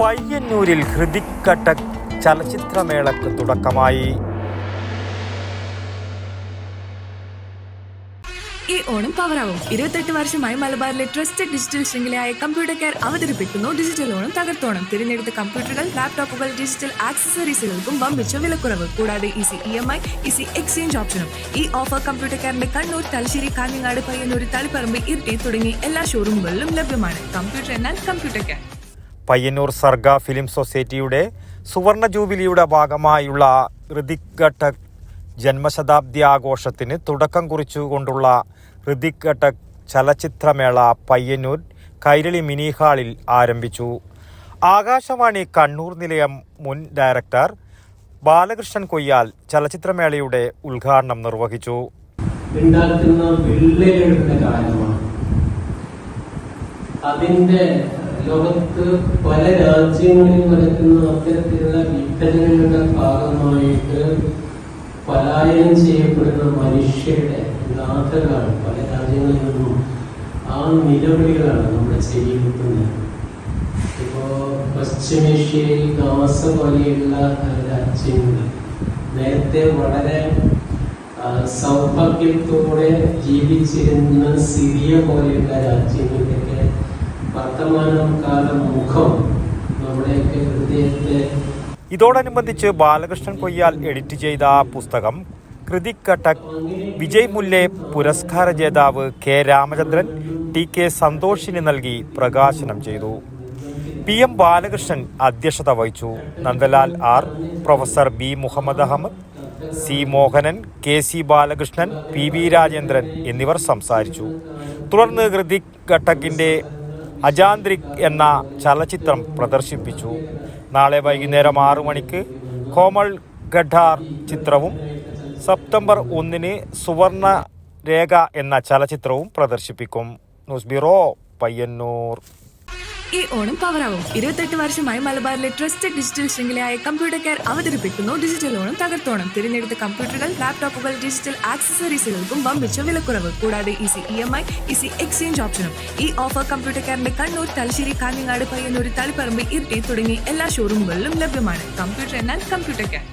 പയ്യന്നൂരിൽ ഹൃതിക് കട്ടക് ചലച്ചിത്രമേളക്ക് തുടക്കമായി. ഈ ഓണം പവറാവും. ഇരുപത്തെട്ട് വർഷമായി മലബാറിലെ ട്രസ്റ്റഡ് ഡിജിറ്റൽ ശൃംഖലയായ കമ്പ്യൂട്ടർ കെയർ അവതരിപ്പിക്കുന്നു. ഡിജിറ്റൽ ഓണം തകർത്തോണം. തിരഞ്ഞെടുത്ത കമ്പ്യൂട്ടറുകൾ ലാപ്ടോപ്പുകൾ ഡിജിറ്റൽ ആക്സസറീസുകൾക്കും വമ്പിച്ച വിലക്കുറവ്. കൂടാതെ easy E M I easy exchange ഓപ്ഷനും. ഈ ഓഫർ കമ്പ്യൂട്ടർ കെയറിന്റെ കണ്ണൂർ തലശ്ശേരി കാഞ്ഞങ്ങാട് പയ്യന്നൂർ തളിപ്പറമ്പ് ഇരിട്ടി തുടങ്ങി എല്ലാ ഷോറൂമുകളിലും ലഭ്യമാണ്. കമ്പ്യൂട്ടർ എന്നാൽ computer care Payyanur Sarga film സൊസൈറ്റിയുടെ സുവർണ ജൂബിലിയുടെ ഭാഗമായുള്ള ഋതിക് ഘട്ടക് ജന്മശതാബ്ദി ആഘോഷത്തിന് തുടക്കം കുറിച്ചുകൊണ്ടുള്ള ഋതിക് ഘട്ടക് ചലച്ചിത്രമേള പയ്യന്നൂർ കൈരളി മിനി ഹാളിൽ ആരംഭിച്ചു. ആകാശവാണി കണ്ണൂർ നിലയം മുൻ ഡയറക്ടർ ബാലകൃഷ്ണൻ കൊയ്യാൽ ചലച്ചിത്രമേളയുടെ ഉദ്ഘാടനം നിർവഹിച്ചു. അതിന്റെ ലോകത്ത് പല രാജ്യങ്ങളിൽ നടക്കുന്ന അത്തരത്തിലുള്ള വിഭജനങ്ങളുടെ ഭാഗമായിട്ട് പലായനം ചെയ്യപ്പെടുന്ന മനുഷ്യരുടെ ഗാഥകളാണ് പല രാജ്യങ്ങളിൽ നിന്നും ആ നിലവിളികളാണ് നമ്മുടെ ചെവിയിലെത്തുന്നത് ഇപ്പോ പശ്ചിമേഷ്യയിൽ ഗാസ പോലെയുള്ള രാജ്യങ്ങൾ നേരത്തെ വളരെ സൗഭാഗ്യത്തോടെ ജീവിച്ചിരുന്ന സിറിയ പോലെയുള്ള രാജ്യങ്ങളുടെയൊക്കെ വർത്തമാനം കാലം മുഖം നമ്മുടെയൊക്കെ ഹൃദയത്തെ ഇതോടനുബന്ധിച്ച് ബാലകൃഷ്ണൻ കൊയ്യാൽ എഡിറ്റ് ചെയ്ത പുസ്തകം കൃതിക് കട്ടക് വിജയ് മുല്ലെ പുരസ്കാര ജേതാവ് കെ രാമചന്ദ്രൻ ടി കെ സന്തോഷിന് നൽകി പ്രകാശനം ചെയ്തു. പി എം ബാലകൃഷ്ണൻ അധ്യക്ഷത വഹിച്ചു. Nandalal R professor B Muhammad Ahmed C Mohanan K C Balakrishnan P V Rajendran എന്നിവർ സംസാരിച്ചു. തുടർന്ന് ഹൃതിക് ഘട്ടക്കിന്റെ അജാന്ത്രിക് എന്ന ചലച്ചിത്രം പ്രദർശിപ്പിച്ചു. നാളെ വൈകുന്നേരം ആറു മണിക്ക് കോമൾ ഗഡാർ ചിത്രവും സെപ്റ്റംബർ ഒന്നിന് സുവർണ രേഖ എന്ന ചലച്ചിത്രവും പ്രദർശിപ്പിക്കും. News bureau Payyanur. ഈ ഓണം പവറാവും. ഇരുപത്തെട്ട് വർഷമായി മലബാറിലെ ട്രസ്റ്റഡ് ഡിജിറ്റൽ ശൃംഖലയായ കമ്പ്യൂട്ടർ കെയർ അവതരിപ്പിക്കുന്നു. ഡിജിറ്റൽ ഓണം തകർത്തോണം. തിരഞ്ഞെടുത്ത കമ്പ്യൂട്ടറുകൾ ലാപ്ടോപ്പുകൾ ഡിജിറ്റൽ ആക്സസറീസുകൾക്കും വമ്പിച്ച വിലക്കുറവ്. കൂടാതെ easy E M I easy exchange ഓപ്ഷനും ഈ ഓഫർ കമ്പ്യൂട്ടർ കെയറിന്റെ കണ്ണൂർ തലശ്ശേരി കാഞ്ഞങ്ങാട് പയ്യന്നൂർ തളിപ്പറമ്പ് ഇരിട്ടി തുടങ്ങി എല്ലാ ഷോറൂമുകളിലും ലഭ്യമാണ്. കമ്പ്യൂട്ടർ എന്നാൽ കമ്പ്യൂട്ടർ കെയർ